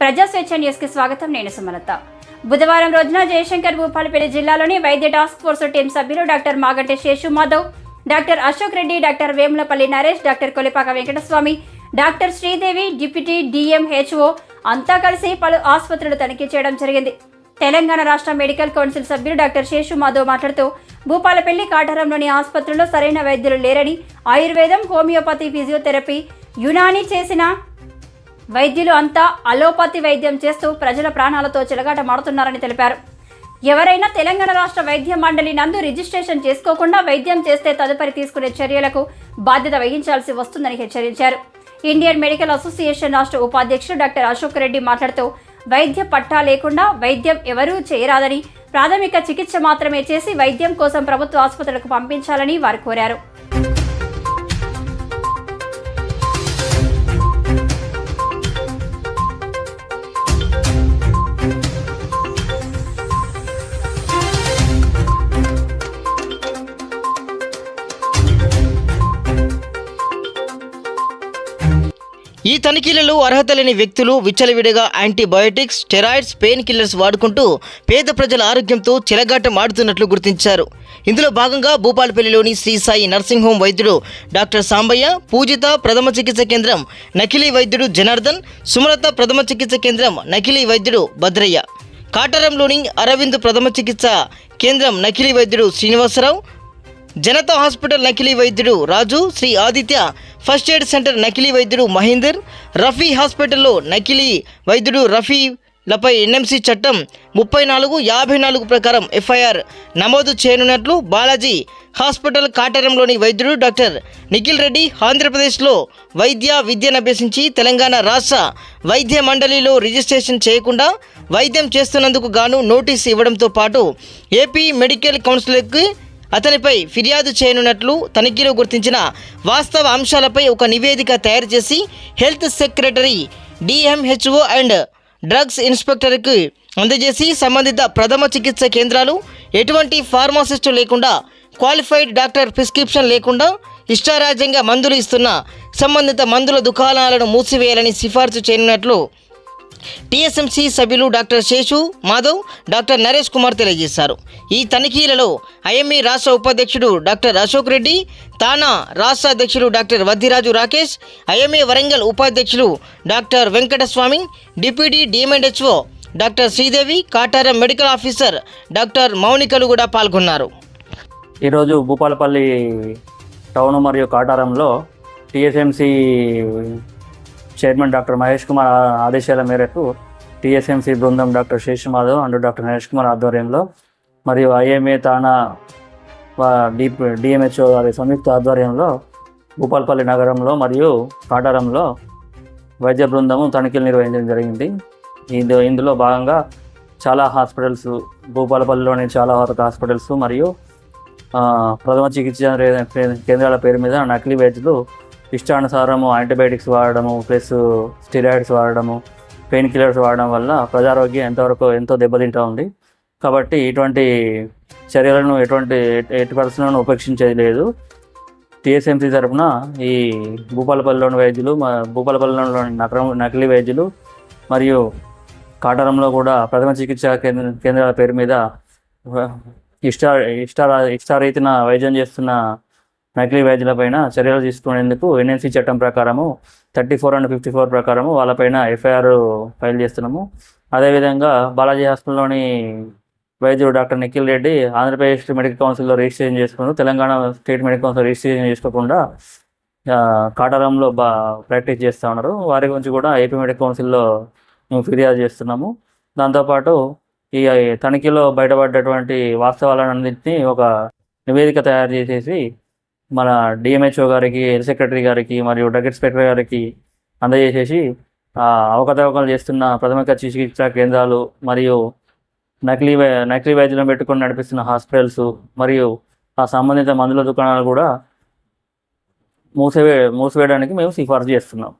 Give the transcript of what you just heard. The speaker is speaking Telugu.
ప్రజా స్వేచ్ఛ న్యూస్కి స్వాగతం. నేను సుమలత. బుధవారం రోజున జయశంకర్ భూపాలపల్లి జిల్లాలోని వైద్య టాస్క్ ఫోర్స్ టీం సభ్యులు doctor Maganti Seshu Madhav doctor Ashok Reddy doctor Vemulapalli Naresh doctor Kolipaka Venkataswamy doctor Sridevi deputy DMHO అంతా కలిసి పలు ఆసుపత్రులు తనిఖీ చేయడం జరిగింది. తెలంగాణ రాష్ట్ర మెడికల్ కౌన్సిల్ సభ్యులు డాక్టర్ శేషు మాధవ్ మాట్లాడుతూ భూపాలపల్లి కాటారంలోని ఆసుపత్రుల్లో సరైన వైద్యులు లేరని ఆయుర్వేదం హోమియోపతి ఫిజియోథెరపీ యునాని చేసిన వైద్యులు అంతా అలోపతి వైద్యం చేస్తూ ప్రజల ప్రాణాలతో చిలగాట మారుతున్నారని తెలిపారు. ఎవరైనా తెలంగాణ రాష్ట్ర వైద్య మండలి నందు రిజిస్ట్రేషన్ చేసుకోకుండా వైద్యం చేస్తే తదుపరి తీసుకునే చర్యలకు బాధ్యత వహించాల్సి వస్తుందని హెచ్చరించారు. ఇండియన్ మెడికల్ అసోసియేషన్ రాష్ట్ర ఉపాధ్యక్షుడు డాక్టర్ అశోక్ రెడ్డి మాట్లాడుతూ వైద్య పట్టా లేకుండా వైద్యం ఎవరూ చేయరాదని ప్రాథమిక చికిత్స మాత్రమే చేసి వైద్యం కోసం ప్రభుత్వ ఆసుపత్రులకు పంపించాలని వారు కోరారు. ఈ తనిఖీలలో అర్హత లేని వ్యక్తులు విచ్చలవిడిగా యాంటీబయోటిక్స్ స్టెరాయిడ్స్ పెయిన్ కిల్లర్స్ వాడుకుంటూ పేద ప్రజల ఆరోగ్యంతో చెలగాటం ఆడుతున్నట్లు గుర్తించారు. ఇందులో భాగంగా భూపాలపల్లిలోని శ్రీ సాయి నర్సింగ్ హోం వైద్యుడు డాక్టర్ సాంబయ్య పూజిత ప్రథమ చికిత్స కేంద్రం నకిలీ వైద్యుడు జనార్దన్ సుమలత ప్రథమ చికిత్స కేంద్రం నకిలీ వైద్యుడు భద్రయ్య. కాటరంలోని అరవింద్ ప్రథమ చికిత్స కేంద్రం నకిలీ వైద్యుడు శ్రీనివాసరావు జనతా హాస్పిటల్ నకిలీ వైద్యుడు Raju Sri Aditya first aid centre నకిలీ వైద్యుడు మహేందర్ రఫీ హాస్పిటల్లో నకిలీ వైద్యుడు రఫీలపై ఎన్ఎంసీ చట్టం ముప్పై నాలుగు యాభై నాలుగు ప్రకారం ఎఫ్ఐఆర్ నమోదు చేయనున్నట్లు బాలాజీ హాస్పిటల్ కాటరంలోని వైద్యుడు డాక్టర్ నిఖిల్ రెడ్డి ఆంధ్రప్రదేశ్లో వైద్య విద్యను అభ్యసించి తెలంగాణ రాష్ట్ర వైద్య మండలిలో రిజిస్ట్రేషన్ చేయకుండా వైద్యం చేస్తున్నందుకు గాను నోటీస్ ఇవ్వడంతో పాటు ఏపీ మెడికల్ కౌన్సిల్కి అతనిపై ఫిర్యాదు చేయనున్నట్లు తనిఖీలో గుర్తించిన వాస్తవ అంశాలపై ఒక నివేదిక తయారు చేసి health secretary DMHO and drugs ఇన్స్పెక్టర్కి అందజేసి సంబంధిత ప్రథమ చికిత్స కేంద్రాలు ఎటువంటి ఫార్మాసిస్టు లేకుండా క్వాలిఫైడ్ డాక్టర్ ప్రిస్క్రిప్షన్ లేకుండా ఇష్టారాజ్యంగా మందులు ఇస్తున్న సంబంధిత మందుల దుకాణాలను మూసివేయాలని సిఫార్సు చేయనున్నట్లు టీఎస్ఎంసీ సభ్యులు డాక్టర్ శేషు మాధవ్ డాక్టర్ నరేష్ కుమార్ తెలియజేశారు. ఈ తనిఖీలలో ఐఎంఈ రాష్ట్ర ఉపాధ్యక్షుడు డాక్టర్ అశోక్ రెడ్డి తానా రాష్ట్ర అధ్యక్షుడు డాక్టర్ వద్దిరాజు రాకేష్ ఐఎంఏ వరంగల్ ఉపాధ్యక్షులు doctor Venkataswamy deputy DM and HO doctor Sridevi Kataram medical officer doctor మౌనికలు కూడా పాల్గొన్నారు. ఈరోజు భూపాలపల్లి టౌన్ మరియు కాటారంలో TSMC chairman doctor Mahesh Kumar ఆదేశాల మేరకు టీఎస్ఎంసి బృందం doctor Seshamadhav and doctor Mahesh Kumar ఆధ్వర్యంలో మరియు ఐఎంఏ తానా డి డిఎంహెచ్ఓ గారి సంయుక్త ఆధ్వర్యంలో భూపాల్పల్లి నగరంలో మరియు కాటారంలో వైద్య బృందము తనిఖీలు నిర్వహించడం జరిగింది. ఇందు ఇందులో భాగంగా చాలా హాస్పిటల్స్ భూపాలపల్లిలోని చాలా వరకు హాస్పిటల్స్ మరియు ప్రథమ చికిత్స కేంద్రాల పేరు మీద నకిలీ వైద్యులు ఇష్టానుసారము యాంటీబయాటిక్స్ వాడడము ప్లస్ స్టిరాయిడ్స్ వాడడము పెయిన్ కిల్లర్స్ వాడడం వల్ల ప్రజారోగ్యం ఎంతవరకు ఎంతో దెబ్బతింటా ఉంది. కాబట్టి ఇటువంటి చర్యలను ఎటువంటి ఎట్టి పరిస్థితులను ఉపేక్షించేది లేదు. టీఎస్ఎంసీ తరఫున ఈ భూపాలపల్లిలోని వైద్యులు మా భూపాలపల్లిలోని నగరం నకిలీ వైద్యులు మరియు కాటారంలో కూడా ప్రథమ చికిత్సా కేంద్ర కేంద్రాల పేరు మీద ఇష్ట ఇష్ట ఇష్టారీతిన వైద్యం చేస్తున్న నకిలీ వ్యాధులపైన చర్యలు తీసుకునేందుకు ఎన్ఎన్సీ చట్టం ప్రకారము thirty four and fifty four ప్రకారము వాళ్ళపైన ఎఫ్ఐఆర్ ఫైల్ చేస్తున్నాము. అదేవిధంగా బాలాజీ హాస్పిటల్లోని వైద్యుడు డాక్టర్ నిఖిల్ రెడ్డి ఆంధ్రప్రదేశ్ మెడికల్ కౌన్సిల్లో రిజిస్ట్రేషన్ చేసుకున్నారు Telangana state medical council registration చేసుకోకుండా కాటారంలో బా ప్రాక్టీస్ చేస్తూ ఉన్నారు. వారి గురించి కూడా ఏపీ మెడికల్ కౌన్సిల్లో మేము ఫిర్యాదు చేస్తున్నాము. దాంతోపాటు ఈ తనిఖీలో బయటపడ్డటువంటి వాస్తవాలన్నింటినీ ఒక నివేదిక తయారు చేసేసి మన డిఎంహెచ్ఓ గారికి హెల్త్ సెక్రటరీ గారికి మరియు డ్రగ్ ఇన్స్పెక్టర్ గారికి అందజేసేసి ఆ, అవకతవకలు చేస్తున్న ప్రాథమిక చికిత్సా కేంద్రాలు మరియు నకిలీ వై- నకిలీ వైద్యులను పెట్టుకొని నడిపిస్తున్న హాస్పిటల్స్ మరియు ఆ సంబంధిత మందుల దుకాణాలు కూడా మూసివే మూసివేయడానికి మేము సిఫార్సు చేస్తున్నాం.